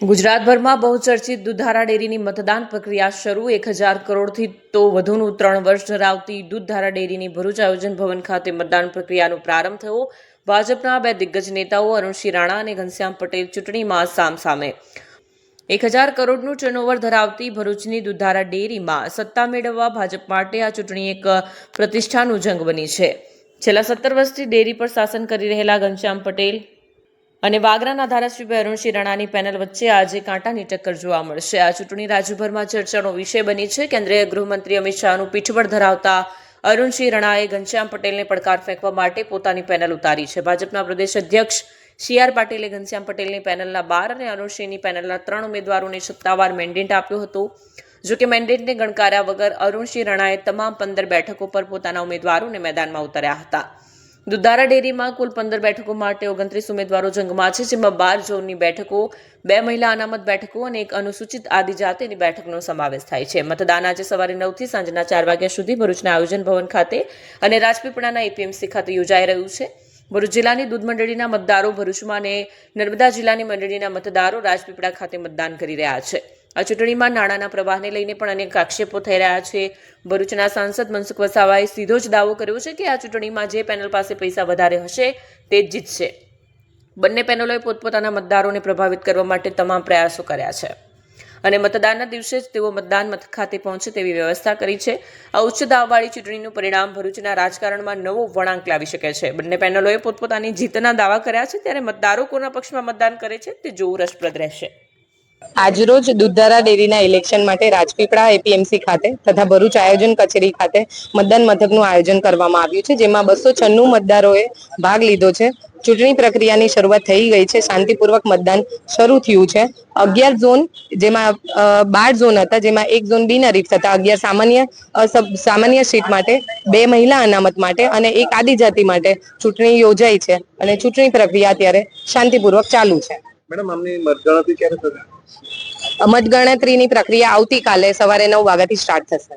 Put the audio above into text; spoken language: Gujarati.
ગુજરાતભરમાં બહુચર્ચિત દૂધધારા ડેરીની મતદાન પ્રક્રિયા શરૂ. એક હજાર કરોડથી તો વધુનું ત્રણ વર્ષ ધરાવતી દૂધધારા ડેરીની ભરૂચ આયોજન ભવન ખાતે મતદાન પ્રક્રિયાનો પ્રારંભ થયો. ભાજપના બે દિગ્ગજ નેતાઓ અરુણસિંહ રાણા અને ઘનશ્યામ પટેલ ચૂંટણીમાં સામસામે. એક હજાર કરોડનું ટર્નઓવર ધરાવતી ભરૂચની દૂધધારા ડેરીમાં સત્તા મેળવવા ભાજપ માટે આ ચૂંટણી એક પ્રતિષ્ઠાનું જંગ બની છે. છેલ્લા સત્તર વર્ષથી ડેરી પર શાસન કરી રહેલા ઘનશ્યામ પટેલ અને વાગરાના ધારાસભ્ય અરુણસિંહ રાણાની પેનલ વચ્ચે આજે કાંટાની ટક્કર જોવા મળશે. આ ચૂંટણી રાજ્યભરમાં ચર્ચાનો વિષય બની છે. કેન્દ્રીય ગૃહમંત્રી અમિત શાહનું પીઠબળ ધરાવતા અરુણસિંહ રાણાએ ઘનશ્યામ પટેલને પડકાર ફેંકવા માટે પોતાની પેનલ ઉતારી છે. ભાજપના પ્રદેશ અધ્યક્ષ સી આર પાટીલે ઘનશ્યામ પટેલની પેનલના બાર અને અરુણસિંહની પેનલના ત્રણ ઉમેદવારોને સત્તાવાર મેન્ડેટ આપ્યો હતો. જો કે મેન્ડેટને ગણકાર્યા વગર અરુણસિંહ રાણાએ તમામ પંદર બેઠકો પર પોતાના ઉમેદવારોને મેદાનમાં ઉતાર્યા હતા. દુધારા ડેરીમાં કુલ પંદર બેઠકો માટે ઓગણત્રીસ ઉમેદવારો જંગમાં છે, જેમાં બાર ઝોનની બેઠકો, બે મહિલા અનામત બેઠકો અને એક અનુસૂચિત આદિજાતિની બેઠકનો સમાવેશ થાય છે. મતદાન આજે સવારે નવથી સાંજના ચાર વાગ્યા સુધી ભરૂચના આયોજન ભવન ખાતે અને રાજપીપળાના એપીએમસી ખાતે યોજાઈ રહ્યું છે. ભરૂચ જિલ્લાની દૂધ મંડળીના મતદારો ભરૂચમાં અને નર્મદા જિલ્લાની મંડળીના મતદારો રાજપીપળા ખાતે મતદાન કરી રહ્યા છે. આ ચૂંટણીમાં નાણાંના પ્રવાહને લઈને પણ અનેક આક્ષેપો થઈ રહ્યા છે. ભરૂચના સાંસદ મનસુખ વસાવાએ સીધો જ દાવો કર્યો છે કે આ ચૂંટણીમાં જે પેનલ પાસે પૈસા વધારે હશે તે જ જીતશે. બંને પેનલોએ પોતપોતાના મતદારોને પ્રભાવિત કરવા માટે તમામ પ્રયાસો કર્યા છે. અને મતદાનના દિવસે જ તેઓ મતદાન મથક ખાતે પહોંચે તેવી વ્યવસ્થા કરી છે. આ ઉચ્ચ દાવવાળી ચૂંટણીનું પરિણામ ભરૂચના રાજકારણમાં નવો વળાંક લાવી શકે છે. બંને પેનલોએ પોતપોતાની જીતના દાવા કર્યા છે. ત્યારે મતદારો કોના પક્ષમાં મતદાન કરે છે તે જોવું રસપ્રદ રહેશે. આજરોજ દૂધધારા ડેરીના ઇલેક્શન માટે રાજપીપળા એપીએમસી ખાતે તથા ભરૂચ આયોજન કચેરી ખાતે મતદાન મથકનું આયોજન કરવામાં આવ્યું છે, જેમાં બસો છન્નું મતદારોએ ભાગ લીધો છે. ચૂંટણી પ્રક્રિયાની શરૂઆત થઈ ગઈ છે, શાંતિપૂર્વક મતદાન શરૂ થયું છે. અગિયાર ઝોન જેમાં બાર ઝોન હતા, જેમાં એક ઝોન બિનહરીફ થતા અગિયાર સામાન્ય સામાન્ય સીટ માટે, બે મહિલા અનામત માટે અને એક આદિજાતિ માટે ચૂંટણી યોજાઈ છે અને ચૂંટણી પ્રક્રિયા અત્યારે શાંતિપૂર્વક ચાલુ છે. મેડમ, આમની મતગણતરી ક્યારે થશે? મતગણતરીની પ્રક્રિયા આવતીકાલે સવારે નવ વાગ્યાથી સ્ટાર્ટ થશે.